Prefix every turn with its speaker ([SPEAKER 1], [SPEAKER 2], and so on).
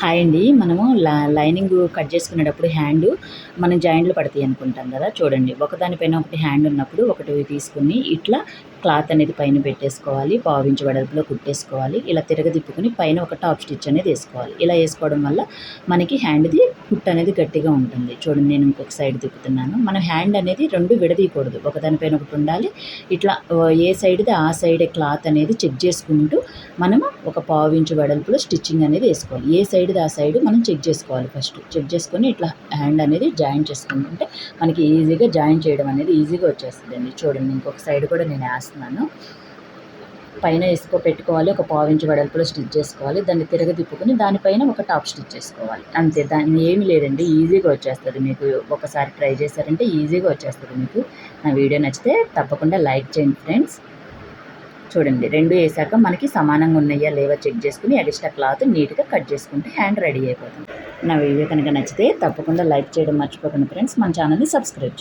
[SPEAKER 1] Hi అండి. మనము lining cut చేసుకునేటప్పుడు హ్యాండ్ మనం జాయింట్లు పడతాయి అనుకుంటాం కదా. చూడండి. ఒకదానిపైన ఒకటి హ్యాండ్ ఉన్నప్పుడు ఒకటి తీసుకుని ఇట్లా క్లాత్ అనేది పైన పెట్టేసుకోవాలి. పావించి వెడల్పులో కుట్టేసుకోవాలి. ఇలా తిరగదిప్పుకుని పైన ఒక టాప్ స్టిచ్ అనేది వేసుకోవాలి. ఇలా వేసుకోవడం వల్ల మనకి హ్యాండ్ది కుట్ అనేది గట్టిగా ఉంటుంది. చూడండి నేను ఇంకొక సైడ్ తిప్పుతున్నాను. మన హ్యాండ్ అనేది రెండు విడదీయకూడదు. ఒకదానిపైన ఒకటి ఉండాలి. ఇట్లా ఏ సైడ్ది ఆ సైడ్ క్లాత్ అనేది చెక్ చేసుకుంటూ మనము ఒక పావించు వెడల్పులో స్టిచ్చింగ్ అనేది వేసుకోవాలి. ఏ సైడ్ది ఆ సైడ్ మనం చెక్ చేసుకోవాలి ఫస్ట్. చెక్ చేసుకొని ఇట్లా హ్యాండ్ అనేది జాయిన్ చేసుకుంటుంటే మనకి ఈజీగా జాయిన్ చేయడం అనేది ఈజీగా వచ్చేస్తుందండి. చూడండి ఇంకొక సైడ్ కూడా నేను వేస్తున్నాను. పైన ఇసుక పెట్టుకోవాలి ఒక పావు వెడల్పులో స్టిచ్ చేసుకోవాలి దాన్ని తిరగదిప్పుకొని దానిపైన ఒక టాప్ స్టిచ్ చేసుకోవాలి. అంతే దాన్ని ఏమి లేదండి ఈజీగా వచ్చేస్తుంది మీకు. ఒకసారి ట్రై చేశారంటే ఈజీగా వచ్చేస్తుంది మీకు. నా వీడియో నచ్చితే తప్పకుండా లైక్ చేయండి ఫ్రెండ్స్. చూడండి రెండు వేసాక మనకి సమానంగా ఉన్నాయా లేవా చెక్ చేసుకుని ఎక్స్ట్రా క్లాత్ నీట్గా కట్ చేసుకుంటే హ్యాండ్ రెడీ అయిపోతుంది. నా వీడియో కనుక నచ్చితే తప్పకుండా లైక్ చేయడం మర్చిపోకండి ఫ్రెండ్స్. మన ఛానల్ని సబ్స్క్రైబ్